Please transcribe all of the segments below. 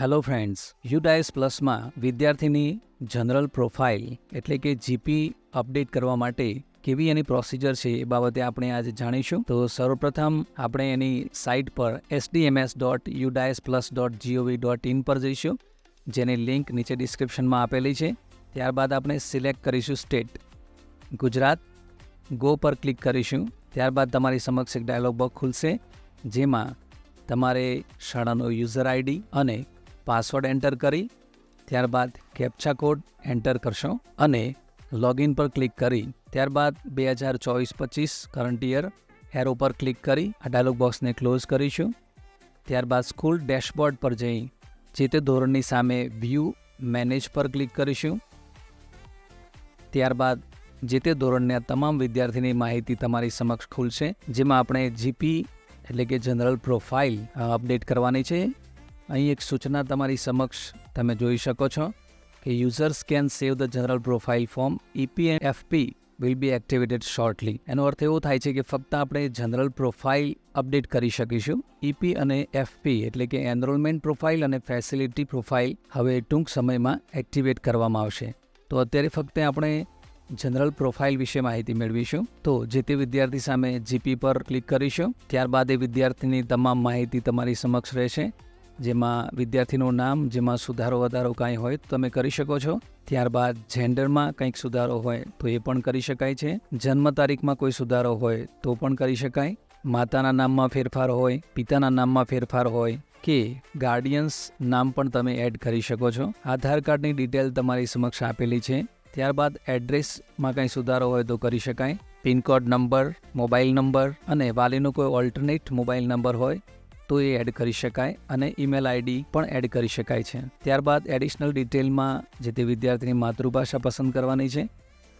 Hello friends UDISE પ્લસમાં વિદ્યાર્થીની general profile એટલે કે જીપી અપડેટ કરવા માટે કેવી એની પ્રોસિજર છે એ બાબતે આપણે આજે જાણીશું. તો સર્વપ્રથમ આપણે એની સાઇટ પર SDMS dot UDISE plus dot GOV dot in પર જઈશું, જેની લિંક નીચે ડિસ્ક્રિપ્શનમાં આપેલી છે. ત્યારબાદ આપણે સિલેક્ટ કરીશું સ્ટેટ ગુજરાત. ગો પર ક્લિક કરીશું. ત્યારબાદ તમારી સમક્ષ એક ડાયલોગ બોક્સ ખુલશે, જેમાં તમારે શાળાનો યુઝર આઈડી અને પાસવર્ડ એન્ટર કરી, ત્યારબાદ કેપ્ચા કોડ એન્ટર કરશો અને લોગિન પર ક્લિક કરી, ત્યારબાદ બે હજાર ચોવીસ પચીસ કરંટ યર એરો પર ક્લિક કરી, આ ડાયલોગ બોક્સને ક્લોઝ કરીશું. ત્યારબાદ સ્કૂલ ડેશબોર્ડ પર જઈ, જે તે ધોરણની સામે વ્યૂ મેનેજ પર ક્લિક કરીશું. ત્યારબાદ જે તે ધોરણના તમામ વિદ્યાર્થીની માહિતી તમારી સમક્ષ ખુલશે, જેમાં આપણે જીપી એટલે કે જનરલ પ્રોફાઇલ અપડેટ કરવાની છે. અહીં એક સૂચના તમારી સમક્ષ તમે જોઈ શકો છો કે users can save the general profile form EPFP will be activated shortly એનો અર્થ એવો થાય છે કે ફક્ત આપણે જનરલ પ્રોફાઇલ અપડેટ કરી શકીશું. ઈપી અને એફપી એટલે કે એનરોલમેન્ટ પ્રોફાઇલ અને ફેસિલિટી પ્રોફાઇલ હવે ટૂંક સમયમાં એક્ટિવેટ કરવામાં આવશે. તો અત્યારે ફક્ત આપણે જનરલ પ્રોફાઇલ વિશે માહિતી મેળવીશું. તો જે તે વિદ્યાર્થી સામે જીપી પર ક્લિક કરીશું. ત્યારબાદ એ વિદ્યાર્થીની તમામ માહિતી તમારી સમક્ષ રહેશે. જેમાં વિદ્યાર્થીનું નામ, જેમાં સુધારો વધારો કાંઈ હોય તો તમે કરી શકો છો. ત્યારબાદ જેન્ડરમાં કંઈક સુધારો હોય તો એ પણ કરી શકાય છે. જન્મ તારીખમાં કોઈ સુધારો હોય તો પણ કરી શકાય. માતાના નામમાં ફેરફાર હોય, પિતાના નામમાં ફેરફાર હોય કે ગાર્ડિયન્સ નામ પણ તમે એડ કરી શકો છો. આધાર કાર્ડની ડિટેલ તમારી સમક્ષ આપેલી છે. ત્યારબાદ એડ્રેસમાં કંઈ સુધારો હોય તો કરી શકાય. પિનકોડ નંબર, મોબાઈલ નંબર અને વાલીનો કોઈ ઓલ્ટરનેટ મોબાઈલ નંબર હોય તો એ એડ કરી શકાય અને ઈમેલ આઈડી પણ એડ કરી શકાય છે. ત્યારબાદ એડિશનલ ડિટેલમાં જે તે વિદ્યાર્થીની માતૃભાષા પસંદ કરવાની છે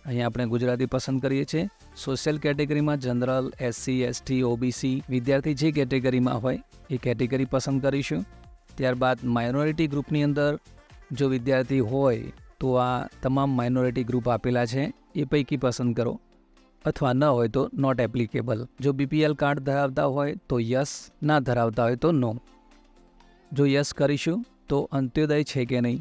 અહીં આપણે ગુજરાતી પસંદ કરીએ છીએ. સોશિયલ કેટેગરીમાં જનરલ, એસસી, એસટી, ઓબીસી વિદ્યાર્થી જે કેટેગરીમાં હોય એ કેટેગરી પસંદ કરીશું. ત્યારબાદ માઇનોરિટી ગ્રુપની અંદર જો વિદ્યાર્થી હોય તો આ તમામ માઇનોરિટી ગ્રુપ આપેલા છે, એ પૈકી પસંદ કરો. અથવા ન હોય તો નોટ એપ્લિકેબલ જો બીપીએલ કાર્ડ ધરાવતા હોય તો યસ ના ધરાવતા હોય તો નો જો યસ કરીશું તો અંત્યોદય છે કે નહીં?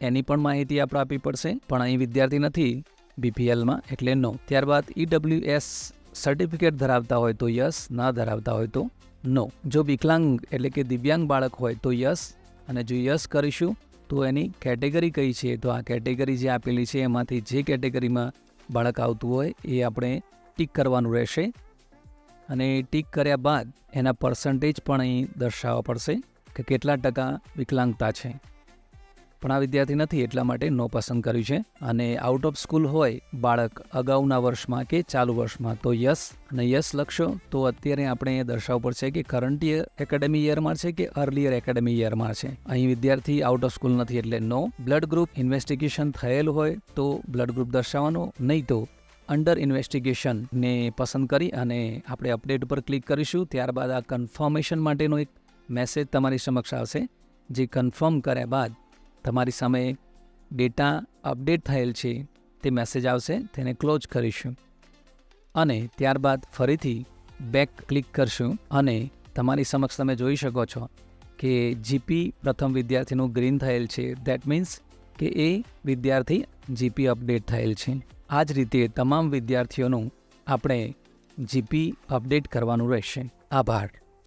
એની પણ માહિતી આપણે આપવી પડશે, પણ અહીં વિદ્યાર્થી નથી બીપીએલમાં એટલે નો ત્યારબાદ ઈડબ્લ્યુએસ સર્ટિફિકેટ ધરાવતા હોય તો યસ ના ધરાવતા હોય તો નો જો વિકલાંગ એટલે કે દિવ્યાંગ બાળક હોય તો યસ અને જો યસ કરીશું તો એની કેટેગરી કઈ છે? તો આ કેટેગરી જે આપેલી છે, એમાંથી જે કેટેગરીમાં બાળક આવતું હોય એ આપણે ટીક કરવાનું રહેશે. અને ટીક કર્યા બાદ એના પર્સન્ટેજ પણ અહીં દર્શાવવા પડશે કે કેટલા ટકા વિકલાંગતા છે. પણ આ વિદ્યાર્થી નથી એટલા માટે નો પસંદ કર્યું છે. અને આઉટ ઓફ સ્કૂલ હોય, બાળક અગાઉના વર્ષમાં કે ચાલુ વર્ષમાં, તો યસ અને યસ લખશો, તો અત્યારે આપણે એ દર્શાવવું પડશે કે કરંટ યર એકેડેમી યરમાં છે કે અર્લિયર એકેડેમી યરમાં છે. અહીં વિદ્યાર્થી આઉટ ઓફ સ્કૂલ નથી એટલે નો બ્લડ ગ્રુપ ઇન્વેસ્ટિગેશન થયેલ હોય, તો બ્લડ ગ્રુપ દર્શાવવાનો, નહીં તો અંડર ઇન્વેસ્ટિગેશનને પસંદ કરી અને આપણે અપડેટ ઉપર ક્લિક કરીશું. ત્યારબાદ આ કન્ફર્મેશન માટેનો એક મેસેજ તમારી સમક્ષ આવશે. જે કન્ફર્મ કર્યા બાદ તમારી સામે ડેટા અપડેટ થયેલ છે, તે મેસેજ આવશે, તેને ક્લોઝ કરીશું. અને ત્યારબાદ ફરીથી બેક ક્લિક કરશું અને તમારી સમક્ષ તમે જોઈ શકો છો કે જીપી પ્રથમ વિદ્યાર્થીનું ગ્રીન થયેલ છે. દેટ મીન્સ કે એ વિદ્યાર્થી જીપી અપડેટ થયેલ છે. આ જ રીતે તમામ વિદ્યાર્થીઓનું આપણે જીપી અપડેટ કરવાનું રહેશે. આભાર.